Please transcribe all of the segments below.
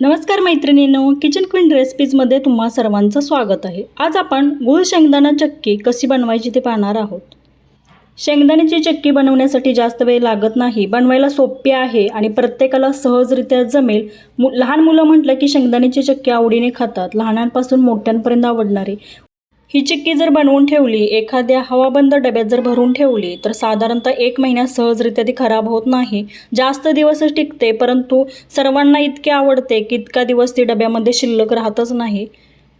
नमस्कार मैत्रिणींनो kitchen queen रेसिपीजमध्ये तुम्हा सर्वांचं स्वागत आहे. आज आपण गुळ शेंगदाणा चक्की कशी बनवायची ते पाहणार आहोत. शेंगदाण्याची चक्की बनवण्यासाठी जास्त वेळ लागत नाही बनवायला सोपी आहे आणि प्रत्येकाला सहजरित्या जमेल. मु लहान मुलं म्हटलं की शेंगदाण्याची चक्की आवडीने खातात लहानांपासून मोठ्यांपर्यंत आवडणारी. ही चिक्की जर बनवून ठेवली एखाद्या हवाबंद डब्यात जर भरून ठेवली तर साधारणतः एक महिन्यात सहजरित्या ती खराब होत नाही. जास्त दिवसच टिकते परंतु सर्वांना इतके आवडते की इतका दिवस ती डब्यामध्ये शिल्लक राहतच नाही.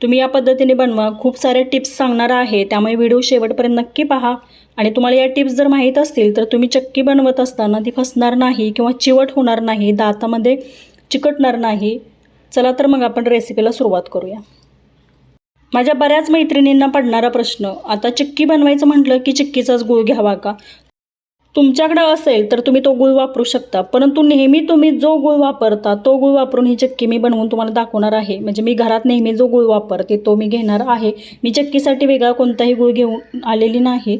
तुम्ही या पद्धतीने बनवा. खूप सारे टिप्स सांगणार आहे त्यामुळे व्हिडिओ शेवटपर्यंत नक्की पहा. आणि तुम्हाला या टिप्स जर माहीत असतील तर तुम्ही चक्की बनवत असताना ती फसणार नाही किंवा चिवट होणार नाही दातामध्ये चिकटणार नाही. चला तर मग आपण रेसिपीला सुरुवात करूया. माझ्या बऱ्याच मैत्रिणींना पडणारा प्रश्न आता चिक्की बनवायचं म्हटलं की चिक्कीचाच गुळ घ्यावा का? तुमच्याकडं असेल तर तुम्ही तो गुळ वापरू शकता परंतु नेहमी तुम्ही जो गुळ वापरता तो गुळ वापरून ही चक्की मी बनवून तुम्हाला दाखवणार आहे. म्हणजे मी घरात नेहमी जो गुळ वापरते तो मी घेणार आहे. मी चक्कीसाठी वेगळा कोणताही गुळ घेऊन आलेली नाही.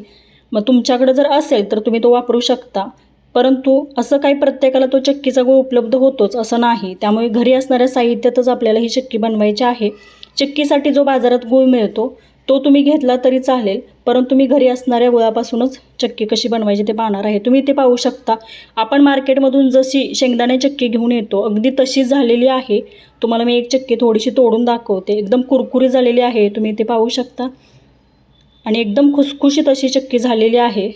मग तुमच्याकडं जर असेल तर तुम्ही तो वापरू शकता. परंतु असं काही प्रत्येकाला तो चक्कीचा गुळ उपलब्ध होतोच असं नाही. त्यामुळे घरी असणाऱ्या साहित्यातच आपल्याला ही चक्की बनवायची आहे. चिक्कीसाठी जो बाजारात गूळ मिळतो तो तुम्ही घेतला तरी चालेल परंतु मी घरी असणाऱ्या गुळापासूनच चक्की कशी बनवायची ते पाहणार आहे. तुम्ही ते पाहू शकता. आपण मार्केटमधून जशी शेंगदाणे चक्की घेऊन येतो अगदी तशी झालेली आहे. तुम्हाला मी एक चक्की थोडीशी तोडून दाखवते. एकदम कुरकुरी झालेली आहे तुम्ही ते पाहू शकता. आणि एकदम खुसखुशीत अशी चक्की झालेली आहे.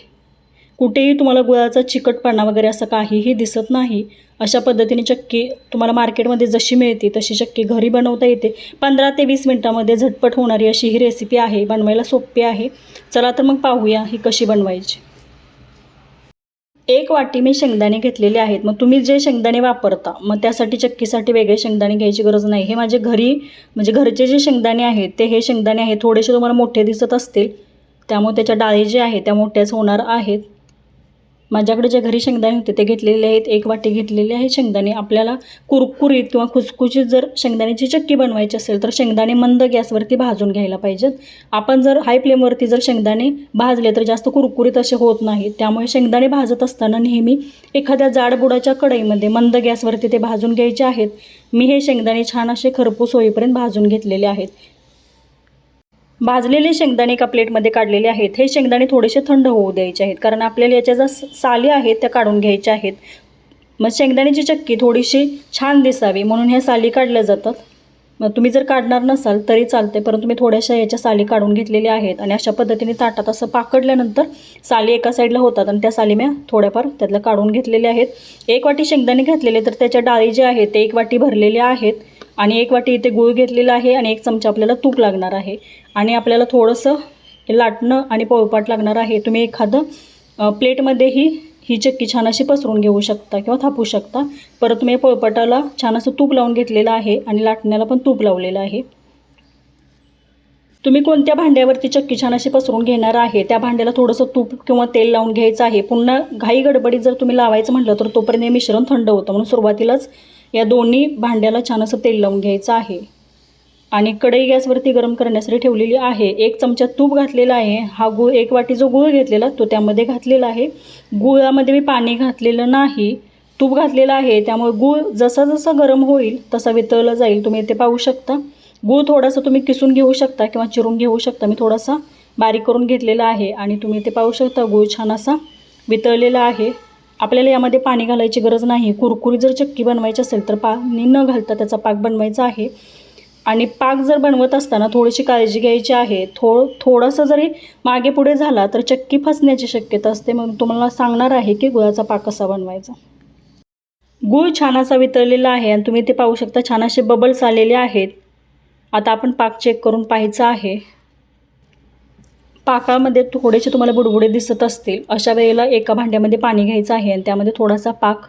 कुठेही तुम्हाला गुळाचा चिकटपणा वगैरे असं काहीही दिसत नाही अशा पद्धतीने चक्की तुम्हाला मार्केटमध्ये जशी मिळते तशी चक्की घरी बनवता येते. पंधरा ते वीस मिनटामध्ये झटपट होणारी अशी ही रेसिपी आहे बनवायला सोपी आहे. चला तर मग पाहूया ही कशी बनवायची. एक वाटी मी शेंगदाणे घेतलेले आहेत. मग तुम्ही जे शेंगदाणे वापरता मग त्यासाठी चक्कीसाठी वेगळे शेंगदाणे घ्यायची गरज नाही. हे माझे घरी म्हणजे घरचे जे शेंगदाणे आहेत ते हे शेंगदाणे आहेत. थोडेसे तुम्हाला मोठे दिसत असतील. त्यामुळे त्याच्या डाळी जे आहेत त्या मोठ्याच होणार आहेत. माझ्याकडे जे घरी शेंगदाणे होते ते घेतलेले आहेत. एक वाटी घेतलेले आहे शेंगदाणे. आपल्याला कुरकुरीत किंवा खुसखुशीत जर शेंगदाण्याची चक्की बनवायची असेल तर शेंगदाणे मंद गॅसवरती भाजून घ्यायला पाहिजेत. आपण जर हाय फ्लेमवरती जर शेंगदाणे भाजले तर जास्त कुरकुरीत असे होत नाही त्यामुळे शेंगदाणे भाजत असताना नेहमी एखाद्या जाडबुडाच्या कढईमध्ये मंद गॅसवरती ते भाजून घ्यायचे आहेत. मी हे शेंगदाणे छान असे खरपूस होईपर्यंत भाजून घेतलेले आहेत. भाजलेले शेंगदाणे एका प्लेटमध्ये काढलेले आहेत. हे शेंगदाणे थोडेसे थंड होऊ द्यायचे आहेत कारण आपल्याला याच्या ज्या साली आहेत त्या काढून घ्यायच्या आहेत. मग शेंगदाण्याची चक्की थोडीशी छान दिसावी म्हणून ह्या साली काढल्या जातात. मग तुम्ही जर काढणार नसाल तरी चालते परंतु मी थोड्याशा याच्या साली काढून घेतलेल्या आहेत आणि अशा पद्धतीने ताटात असं पाकडल्यानंतर साली एका साईडला होतात आणि त्या साली मी थोड्याफार त्यातल्या काढून घेतलेल्या आहेत. एक वाटी शेंगदाणे घातलेले तर त्याच्या डाळी जे आहेत ते एक वाटी भरलेले आहेत. आणि एक वाटी इथे गूळ घेतलेला आहे आणि एक चमचा आपल्याला तूप लागणार आहे. आणि आपल्याला थोडंसं लाटणं आणि पोळपाट लागणार आहे. तुम्ही एखादं प्लेटमध्येही ही चक्की छान अशी पसरून घेऊ शकता किंवा थापू शकता. परत तुम्ही पोळपाटाला छान असं तूप लावून घेतलेलं आहे आणि लाटण्याला पण तूप लावलेलं आहे. तुम्ही कोणत्या भांड्यावरती चक्की छान अशी पसरून घेणार आहे त्या भांड्याला थोडंसं तूप किंवा तेल लावून घ्यायचं आहे. पुन्हा घाई गडबडीत जर तुम्ही लावायचं म्हटलं तर तोपर्यंत हे मिश्रण थंड होतं म्हणून सुरुवातीलाच या दोन्ही भांड्याला छान असं तेल लावून घ्यायचं आहे. आणि कढई गॅसवरती गरम करण्यासाठी ठेवलेली आहे. एक चमचा तूप घातलेला आहे. हा गूळ एक वाटी जो गूळ घेतलेला तो त्यामध्ये घातलेला आहे. गुळामध्ये मी पाणी घातलेलं नाही. तूप घातलेलं आहे. त्यामुळे गूळ जसा जसा गरम होईल तसा वितळला जाईल. तुम्ही इथे पाहू शकता. गूळ थोडासा तुम्ही किसून घेऊ शकता किंवा चिरून घेऊ शकता. मी थोडासा बारीक करून घेतलेला आहे. आणि तुम्ही इथे पाहू शकता गूळ छान असा वितळलेला आहे. आपल्याला यामध्ये पाणी घालायची गरज नाही. कुरकुरी जर चक्की बनवायची असेल तर पाणी न घालता त्याचा पाक बनवायचा आहे. आणि पाक जर बनवत असताना थोडीशी काळजी घ्यायची आहे. थो थोडंसं जरी मागे पुढे झाला तर चक्की फसण्याची शक्यता असते मग तुम्हाला सांगणार आहे की गुळाचा पाक कसा बनवायचा. गूळ छान असा वितळलेला आहे आणि तुम्ही ते पाहू शकता छान असे बबल्स आलेले आहेत. आता आपण पाक चेक करून पाहायचं आहे. पाकामध्ये थोडेसे तुम्हाला बुडबुडे दिसत असतील अशा वेळेला एका भांड्यामध्ये पाणी घ्यायचं आहे आणि त्यामध्ये थोडासा पाक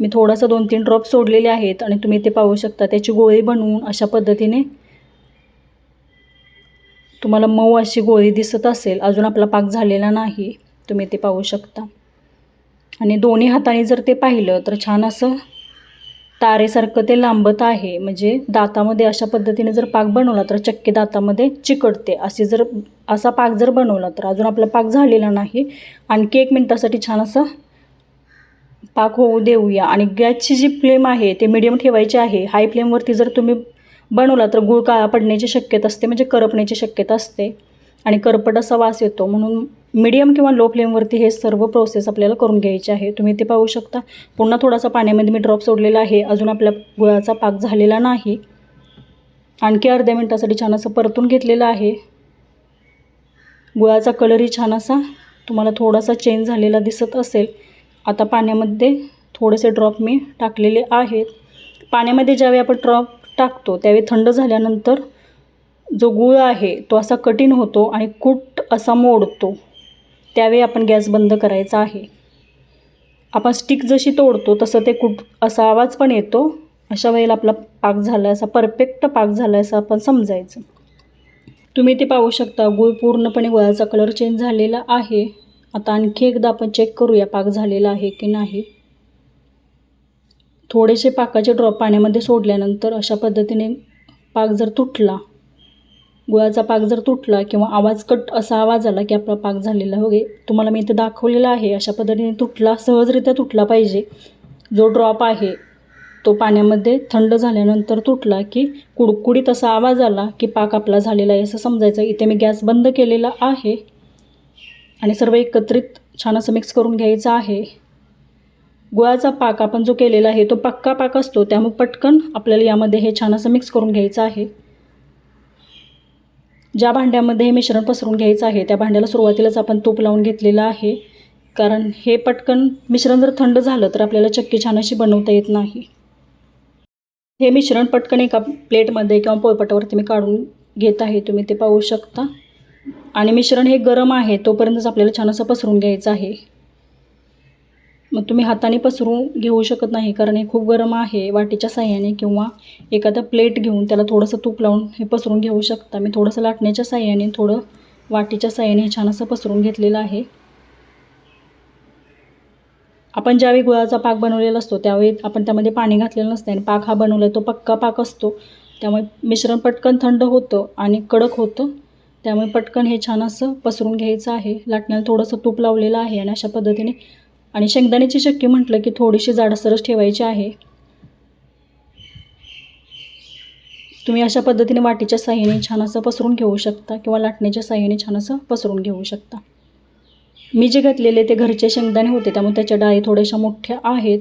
मी थोडासा दोन तीन ड्रॉप सोडलेले आहेत आणि तुम्ही ते पाहू शकता. त्याची गोळी बनवून अशा पद्धतीने तुम्हाला मऊ अशी गोळी दिसत असेल अजून आपला पाक झालेला नाही तुम्ही ते पाहू शकता. आणि दोन्ही हाताने जर ते पाहिलं तर छान असं तारेसारखं ते लांबत आहे. म्हणजे दातामध्ये अशा पद्धतीने जर पाक बनवला तर चक्के दातामध्ये चिकटते. असे जर असा पाक जर बनवला तर अजून आपला पाक झालेला नाही. आणखी एक मिनटासाठी छान असा पाक होऊ देऊया. आणि गॅसची जी फ्लेम आहे ते मिडियम ठेवायची आहे. हाय फ्लेमवरती जर तुम्ही बनवला तर गुळ काळा पडण्याची शक्यता असते. म्हणजे करपण्याची शक्यता असते. आणि करपट असा वास येतो. म्हणून मीडियम किंवा लो फ्लेमवरती हे सर्व प्रोसेस आपल्याला करून घ्यायचे आहे. तुम्ही ते पाहू शकता. पुन्हा थोडासा पाण्यामध्ये मी ड्रॉप सोडलेला आहे. अजून आपल्या गुळाचा पाक झालेला नाही. आणखी अर्ध्या मिनटासाठी छान असं परतून घेतलेलं आहे. गुळाचा कलरही छान असा. तुम्हाला थोडासा चेंज झालेला दिसत असेल. आता पाण्यामध्ये थोडेसे ड्रॉप मी टाकलेले आहेत. पाण्यामध्ये ज्यावेळी आपण ड्रॉप टाकतो त्यावेळी थंड झाल्यानंतर जो गुळ आहे तो असा कठीण होतो आणि कूट असा मोडतो. त्यावेळी आपण गॅस बंद करायचा आहे. आपण स्टिक जशी तोडतो तसं ते कुट असा आवाज पण येतो. अशा वेळेला आपला पाक झाला असा परफेक्ट पाक झाला असं आपण समजायचं. तुम्ही ते पाहू शकता गूळ पूर्णपणे गुळाचा कलर चेंज झालेला आहे. आता आणखी एकदा आपण चेक करूया पाक झालेला आहे की नाही. थोडेसे पाकाचे ड्रॉप पाण्यामध्ये सोडल्यानंतर अशा पद्धतीने पाक जर तुटला गुळाचा पाक जर तुटला किंवा आवाज कट असा आवाज आला की आपला पाक झालेला होगे तुम्हाला मी इथे दाखवलेला आहे अशा पद्धतीने तुटला सहजरित्या तुटला पाहिजे. जो ड्रॉप आहे तो पाण्यामध्ये थंड झाल्यानंतर तुटला की कुडकुडीत असा आवाज आला की पाक आपला झालेला आहे असं समजायचं. इथे मी गॅस बंद केलेला आहे आणि सर्व एकत्रित छान असं मिक्स करून घ्यायचं आहे. गुळाचा पाक आपण जो केलेला आहे तो पक्का पाक असतो त्यामुळे पटकन आपल्याला यामध्ये हे छान असं मिक्स करून घ्यायचं आहे. ज्या भांड्यामध्ये हे मिश्रण पसरून घ्यायचं आहे त्या भांड्याला सुरुवातीलाच आपण तूप लावून घेतलेलं आहे. कारण हे पटकन मिश्रण जर थंड झालं तर आपल्याला चक्की छान अशी बनवता येत नाही. हे मिश्रण पटकन एका प्लेटमध्ये किंवा पोळपाटावरती मी काढून घेत आहे तुम्ही ते पाहू शकता. आणि मिश्रण हे गरम आहे तोपर्यंतच आपल्याला छान असं पसरून घ्यायचं आहे. मग तुम्ही हाताने पसरून घेऊ शकत नाही कारण हे खूप गरम आहे वाटीच्या साह्याने किंवा एखादा प्लेट घेऊन त्याला थोडंसं तूप लावून हे पसरून घेऊ शकता. मी थोडंसं लाटण्याच्या साह्याने थोडं वाटीच्या साह्याने हे छान असं पसरून घेतलेलं आहे. आपण ज्यावेळी गुळाचा पाक बनवलेला असतो त्यावेळी आपण त्यामध्ये पाणी घातलेलं नसतं आणि पाक हा बनवला तो पक्का पाक असतो. त्यामुळे मिश्रण पटकन थंड होतं आणि कडक होतं. त्यामुळे पटकन हे छान असं पसरून घ्यायचं आहे. लाटण्याला थोडंसं तूप लावलेलं आहे आणि अशा पद्धतीने आणि शेंगदाण्याची चक्की म्हटलं की थोडीशी जाडसरच ठेवायची आहे. तुम्ही अशा पद्धतीने वाटीच्या साह्याने छान असं पसरून घेऊ शकता किंवा लाटण्याच्या साह्याने छान असं पसरून घेऊ शकता. मी जे घातलेले ते घरचे शेंगदाणे होते त्यामुळे त्याच्या डाळी थोड्याशा मोठ्या आहेत.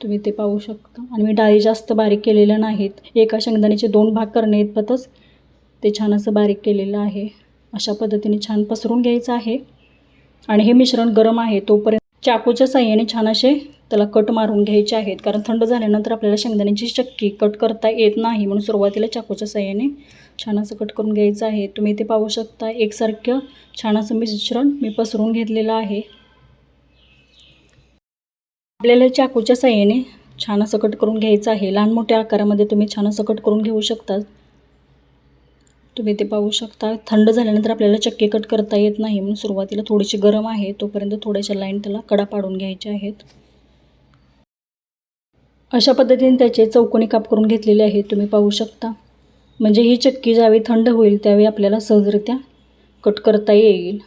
तुम्ही ते पाहू शकता. आणि मी डाळी जास्त बारीक केलेल्या नाहीत. एका शेंगदाण्याचे दोन भाग करणे इतपतच ते छान असं बारीक केलेलं आहे. अशा पद्धतीने छान पसरून घ्यायचं आहे. आणि हे मिश्रण गरम आहे तोपर्यंत चाकूच्या साह्याने छान असे त्याला कट मारून घ्यायचे आहेत. कारण थंड झाल्यानंतर आपल्याला शेंगदाण्याची चक्की कट करता येत नाही म्हणून सुरुवातीला चाकूच्या साह्याने छान असं कट करून घ्यायचं आहे. तुम्ही ते पाहू शकता एकसारखं छान असं मिश्रण मी पसरून घेतलेलं आहे. आपल्याला चाकूच्या साह्याने छान असं कट करून घ्यायचं आहे. लहान मोठ्या आकारामध्ये तुम्ही छान असं कट करून घेऊ शकता. तुम्ही ते पाहू शकता. थंड झाल्यानंतर आपल्याला चक्के कट करता येत नाही. म्हणून सुरुवातीला थोडीशी गरम आहे. तोपर्यंत थोड्याशा लाईन त्याला कडा पाडून घ्यायच्या आहेत. अशा पद्धतीने त्याचे चौकोनी काप करून घेतलेले आहेत. तुम्ही पाहू शकता. म्हणजे ही चक्की ज्यावेळी थंड होईल त्यावेळी आपल्याला सहजरित्या कट करता येईल.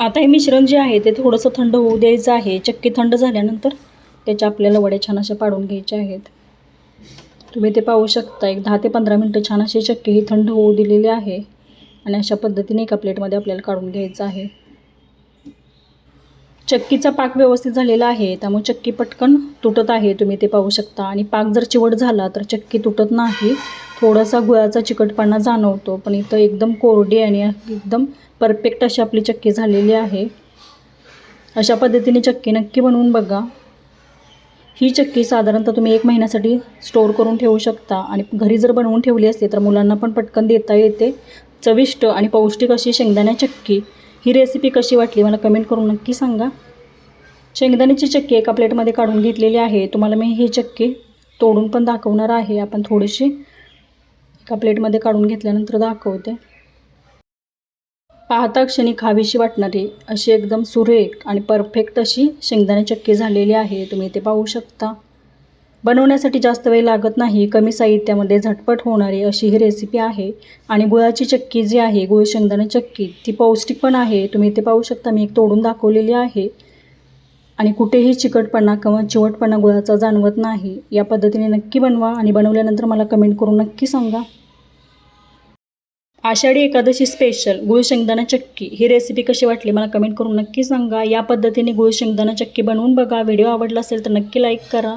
आता हे मिश्रण जे आहे ते थोडंसं थंड होऊ द्यायचं आहे. चक्की थंड झाल्यानंतर त्याच्या आपल्याला वड्या छान अशा पाडून घ्यायच्या आहेत. तुम्ही ते पाहू शकता. एक दहा ते पंधरा मिनटं छान अशी चक्की ही थंड होऊ दिलेली आहे. आणि अशा पद्धतीने एका प्लेटमध्ये आपल्याला काढून घ्यायचं आहे. चक्कीचा पाक व्यवस्थित झालेला आहे. त्यामुळे चक्की पटकन तुटत आहे. तुम्ही ते पाहू शकता. आणि पाक जर चिवट झाला तर चक्की तुटत नाही. थोडासा गुळाचा चिकटपणा जाणवतो. पण इथं एकदम कोरडी आणि एकदम परफेक्ट अशी आपली चक्की झालेली आहे. अशा पद्धतीने चक्की नक्की बनवून बघा. ही चक्की साधारणतः तुम्ही एक महिन्यासाठी स्टोअर करून ठेवू शकता. आणि घरी जर बनवून ठेवली असते तर मुलांना पण पटकन देता येते. चविष्ट आणि पौष्टिक अशी शेंगदाण्या चक्की. ही रेसिपी कशी वाटली मला कमेंट करून नक्की सांगा. शेंगदाण्याची चक्की एका प्लेटमध्ये काढून घेतलेली आहे. तुम्हाला मी ही चक्की तोडून पण दाखवणार आहे. आपण थोडीशी एका प्लेटमध्ये काढून घेतल्यानंतर दाखवते. पाहता क्षणी खावीशी वाटणारी अशी एकदम सुरेख आणि परफेक्ट अशी शेंगदाणे चक्की झालेली आहे. तुम्ही ते पाहू शकता. बनवण्यासाठी जास्त वेळ लागत नाही कमी साहित्यामध्ये झटपट होणारी अशी ही रेसिपी आहे आणि गुळाची चक्की जी आहे गुळ शेंगदाणा चक्की ती पौष्टिक पण आहे. तुम्ही इथे पाहू शकता मी एक तोडून दाखवलेली आहे. आणि कुठेही चिकटपणा किंवा चिवटपणा गुळाचा जाणवत नाही. या पद्धतीने नक्की बनवा आणि बनवल्यानंतर मला कमेंट करून नक्की सांगा. आषाढी एकादशी स्पेशल गुळ शेंगदाणा चक्की. ही रेसिपी कशी वाटली मला कमेंट करून नक्की सांगा. या पद्धतीने गुळ शेंगदाणा चक्की बनवून बघा. व्हिडिओ आवडला असेल तर नक्की लाईक करा.